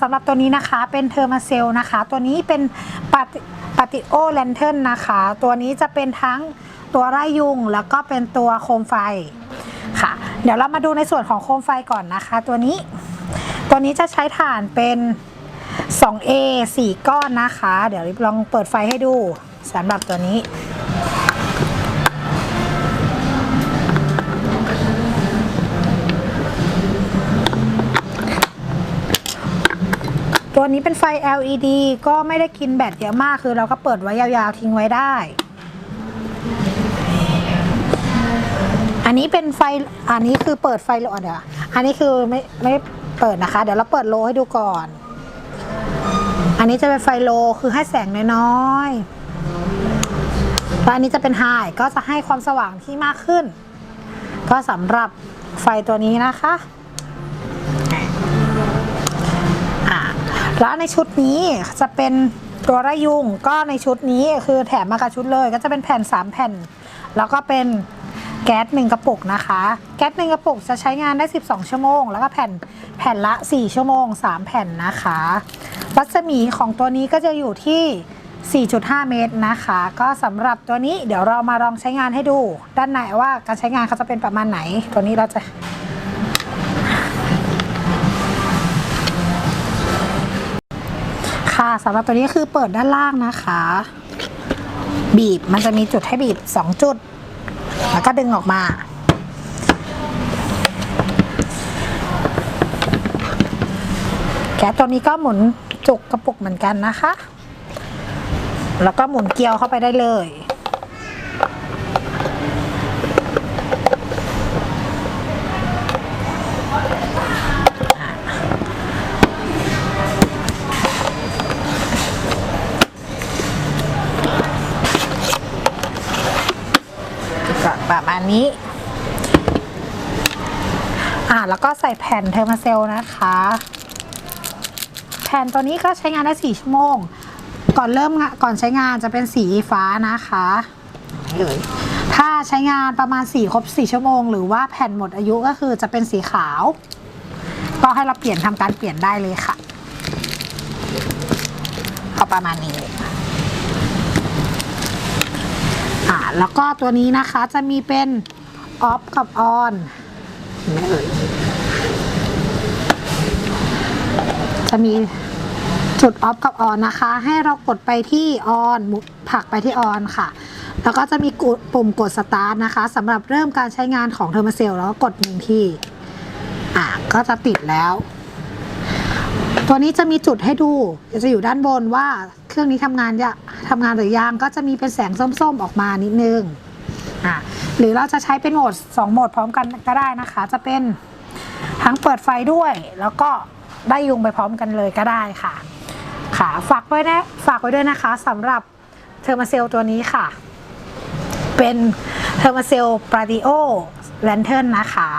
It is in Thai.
สำหรับตัวนี้นะคะเป็นเทอร์มาเซลนะคะ ตัวนี้เป็นปาติปาติโอแลนเทิร์นนะคะ ตัวนี้จะเป็นทั้งตัวไร่ยุง แล้วก็เป็นตัวโคมไฟค่ะ เดี๋ยวเรามาดูในส่วนของโคมไฟก่อนนะคะ ตัวนี้ ตัวนี้จะใช้ถ่านเป็น 2A 4 ก้อนนะคะ เดี๋ยวริบลองเปิดไฟให้ดูสำหรับตัวนี้ ตัวนี้เป็นไฟ LED ก็ไม่ได้กินแบตเยอะมาก คือเราก็เปิดไว้ยาวๆทิ้งไว้ได้ อันนี้เป็นไฟ อันนี้คือเปิดไฟโลเดี๋ยวอันนี้คือไม่ไม่เปิดนะคะ เดี๋ยวเราเปิดโลให้ดูก่อน อันนี้จะเป็นไฟโลคือให้แสงน้อยๆแล้วอันนี้จะเป็นไฮก็จะให้ความสว่างที่มากขึ้น ก็สำหรับไฟตัวนี้นะคะ แล้วในชุดนี้จะเป็นตัวระยุงก็ในชุดนี้คือแถมมากับชุดเลย ก็จะเป็นแผ่น 3 แผ่น แล้วก็เป็นแก๊สหนึ่งกระปุกนะคะ แก๊สหนึ่งกระปุกจะใช้งานได้ 12 ชั่วโมง แล้วก็แผ่นแผ่นละ 4 ชั่วโมง 3 แผ่นนะคะ รัศมีของตัวนี้ก็จะอยู่ที่ 4.5 เมตรนะคะ ก็สำหรับตัวนี้เดี๋ยวเรามาลองใช้งานให้ดู ด้านในว่าการใช้งานเขาจะเป็นประมาณไหน ตัวนี้เราจะ สำหรับตัวนี้คือเปิดด้านล่างนะคะ บีบมันจะมีจุดให้บีบ 2 จุด แล้วก็ดึงออกมา แก๊สตัวนี้ก็หมุนจุกกระปุกเหมือนกันนะคะ แล้วก็หมุนเกลียวเข้าไปได้เลย ประมาณนี้ อ่าแล้วก็ใส่แผ่นเทอร์มาเซลนะคะ แผ่นตัวนี้ก็ใช้งานได้4ชั่วโมง ก่อนเริ่มก่อนใช้งานจะเป็นสีฟ้านะคะเลยถ้าใช้งานประมาณ4ครบ4ชั่วโมง หรือว่าแผ่นหมดอายุก็คือจะเป็นสีขาว ก็ให้เราเปลี่ยนทำการเปลี่ยนได้เลยค่ะ ก็ประมาณนี้ อ่าแล้วก็ตัวนี้นะคะจะมีเป็นออฟกับออนไม่เอ่ยจะมีจุดออฟกับออนนะคะ ให้เรากดไปที่ออนผักไปที่ออนค่ะ แล้วก็จะมีปุ่มกดสตาร์ทนะคะสำหรับเริ่มการใช้งานของเทอร์มาเซลแล้วก็กดหนึ่งที่อ่าก็จะติดแล้ว ตัวนี้จะมีจุดให้ดูจะอยู่ด้านบนว่าเครื่องนี้ทำงานจะ ทำงานหรือยังก็จะมีเป็นแสงส้มๆออกมานิดนึงอะหรือเราจะใช้เป็นโหมด2โหมดพร้อมกันก็ได้นะคะ จะเป็นทั้งเปิดไฟด้วย แล้วก็ได้ยุงไปพร้อมกันเลยก็ได้ค่ะ ค่ะฝากไว้นะฝากไว้ด้วยนะคะสำหรับเทอร์มาเซลตัวนี้ค่ะ เป็นเทอร์มาเซลปราดิโอแลนเทิร์นนะคะ